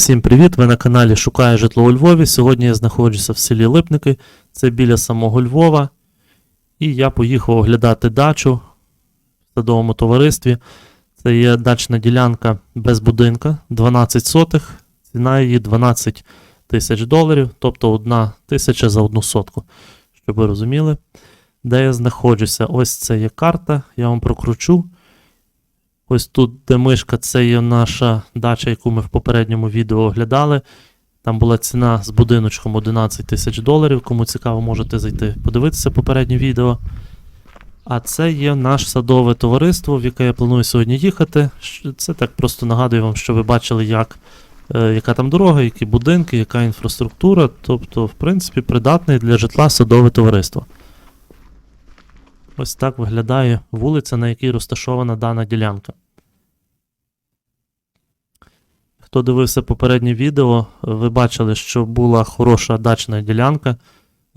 Всім привіт! Ви на каналі Шукаю житло у Львові. Сьогодні я знаходжуся в селі Липники, це біля самого Львова. І я поїхав оглядати дачу в садовому товаристві. Це є дачна ділянка без будинка, 12 сотих, ціна її 12 тисяч доларів, тобто одна тисяча за одну сотку. Щоб ви розуміли, де я знаходжуся. Ось це є карта, я вам прокручу. Ось тут, де мишка, це є наша дача, яку ми в попередньому відео оглядали. Там була ціна з будиночком 11 тисяч доларів. Кому цікаво, можете зайти подивитися попереднє відео. А це є наше садове товариство, в яке я планую сьогодні їхати. Це так просто нагадую вам, що ви бачили, як, е, яка там дорога, які будинки, яка інфраструктура. Тобто, в принципі, придатний для житла садове товариство. Ось так виглядає вулиця, на якій розташована дана ділянка. Хто дивився попереднє відео, ви бачили, що була хороша дачна ділянка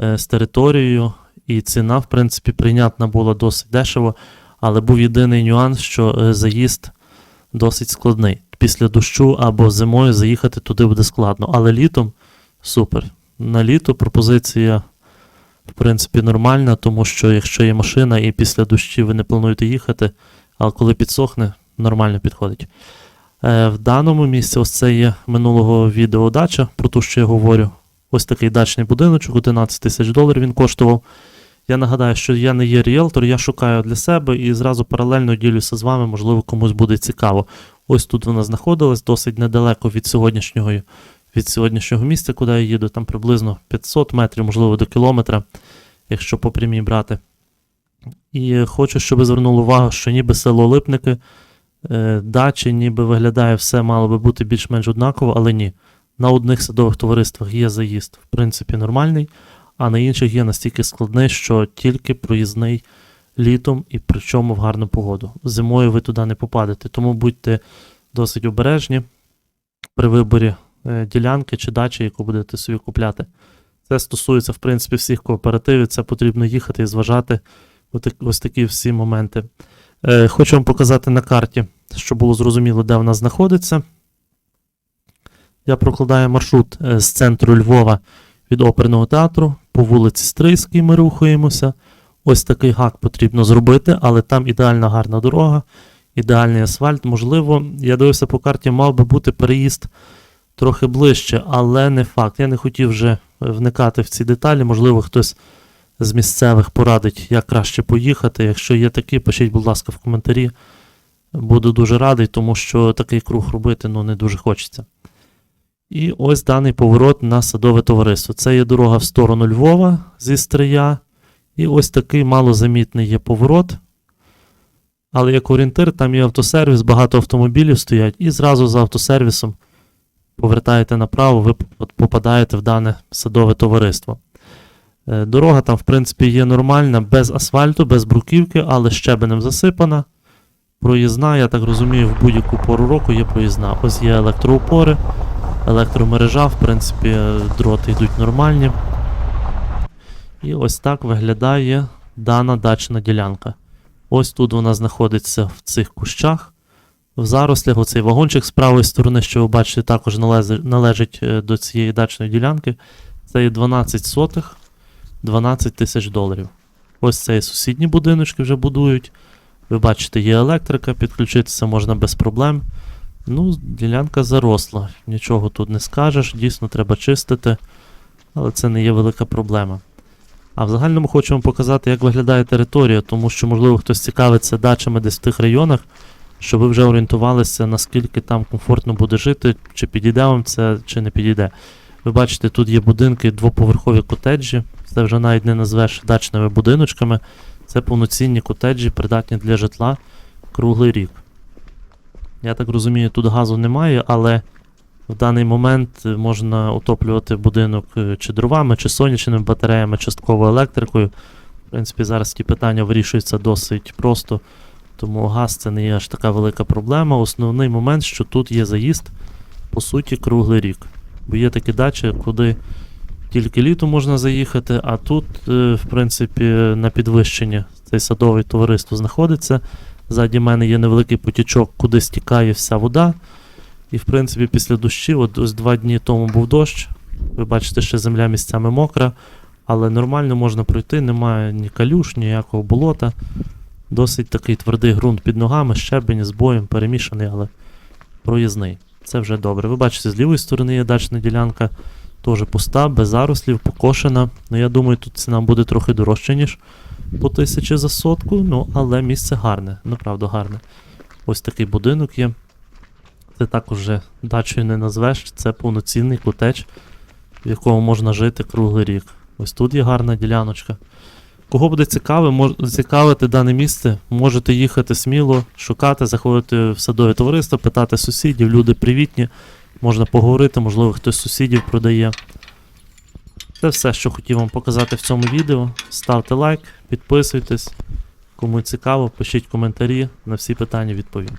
е, з територією, і ціна, в принципі, прийнятна була досить дешево, але був єдиний нюанс, що е, заїзд досить складний. Після дощу або зимою заїхати туди буде складно, але літом супер. На літо пропозиція в принципі, нормальна, тому що якщо є машина і після дощі ви не плануєте їхати, але коли підсохне, нормально підходить. Е, в даному місці, ось це є минулого відео дача, про те, що я говорю. Ось такий дачний будиночок, 11 тисяч доларів він коштував. Я нагадаю, що я не є ріелтор, я шукаю для себе і зразу паралельно ділюся з вами, можливо, комусь буде цікаво. Ось тут вона знаходилась, досить недалеко від сьогоднішнього, від сьогоднішнього місця, куди я їду, там приблизно 500 метрів, можливо, до кілометра, якщо по прямій брати. І хочу, щоб ви звернули увагу, що ніби село Липники, дачі, ніби виглядає все мало би бути більш-менш однаково, але ні. На одних садових товариствах є заїзд, в принципі, нормальний, а на інших є настільки складний, що тільки проїзний літом і причому в гарну погоду. Зимою ви туди не попадете, тому будьте досить обережні при виборі е, ділянки чи дачі, яку будете собі купляти. Це стосується, в принципі, всіх кооперативів. Це потрібно їхати і зважати ось такі всі моменти. Е, хочу вам показати на карті, щоб було зрозуміло, де вона знаходиться. Я прокладаю маршрут е, з центру Львова від оперного театру по вулиці Стрийській ми рухаємося. Ось такий гак потрібно зробити, але там ідеальна гарна дорога, ідеальний асфальт. Можливо, я дивився по карті, мав би бути переїзд трохи ближче, але не факт. Я не хотів вже вникати в ці деталі. Можливо, хтось з місцевих порадить, як краще поїхати. Якщо є такі, пишіть, будь ласка, в коментарі. Буду дуже радий, тому що такий круг робити ну, не дуже хочеться. І ось даний поворот на садове товариство. Це є дорога в сторону Львова зі Стрия. І ось такий малозамітний є поворот. Але як орієнтир, там є автосервіс, багато автомобілів стоять, і зразу за автосервісом повертаєте направо, ви попадаєте в дане садове товариство. Е, Дорога там, в принципі, є нормальна, без асфальту, без бруківки, але щебенем засипана. Проїзна, я так розумію, в будь-яку пору року є проїзна. Ось є електроупори, електромережа, в принципі, дроти йдуть нормальні. І ось так виглядає дана дачна ділянка. Ось тут вона знаходиться в цих кущах. В зарослях оцей вагончик з правої сторони, що ви бачите, також належить е, до цієї дачної ділянки. Це є 12 сотих, 12 тисяч доларів. Ось це і сусідні будиночки вже будують. Ви бачите, є електрика, підключитися можна без проблем. Ну, ділянка заросла, нічого тут не скажеш, дійсно треба чистити, але це не є велика проблема. А в загальному вам показати, як виглядає територія, тому що, можливо, хтось цікавиться дачами десь в тих районах, щоб ви вже орієнтувалися, наскільки там комфортно буде жити, чи підійде вам це, чи не підійде. Ви бачите, тут є будинки, двоповерхові котеджі. Це вже навіть не назвеш дачними будиночками. Це повноцінні котеджі, придатні для житла круглий рік. Я так розумію, тут газу немає, але в даний момент е, можна отоплювати будинок е, чи дровами, чи сонячними батареями, частково електрикою. В принципі, зараз ті питання вирішуються досить просто, тому газ це не є аж така велика проблема. Основний момент, що тут є заїзд, по суті, круглий рік. Бо є такі дачі, куди тільки літом можна заїхати, а тут, е, в принципі, на підвищенні цей садове товариство знаходиться. Ззаді мене є невеликий потічок, куди стікає вся вода. І в принципі після дощів, от ось два дні тому був дощ. Ви бачите, ще земля місцями мокра, але нормально можна пройти, немає ні калюш, ніякого болота. Досить такий твердий ґрунт під ногами, щебень з боєм перемішаний, але проїзний. Це вже добре. Ви бачите, з лівої сторони є дачна ділянка, теж пуста, без зарослів, покошена. Ну я думаю, тут ціна буде трохи дорожча, ніж по тисячі за сотку, ну але місце гарне, направду гарне. Ось такий будинок є. Це також вже дачею не назвеш, це повноцінний котеч, в якому можна жити круглий рік. Ось тут є гарна діляночка. Кого буде цікаве, мож, цікавити дане місце, можете їхати сміло, шукати, заходити в садове товариство, питати сусідів, люди привітні, можна поговорити, можливо, хтось з сусідів продає. Це все, що хотів вам показати в цьому відео. Ставте лайк, підписуйтесь. Кому цікаво, пишіть коментарі, на всі питання відповім.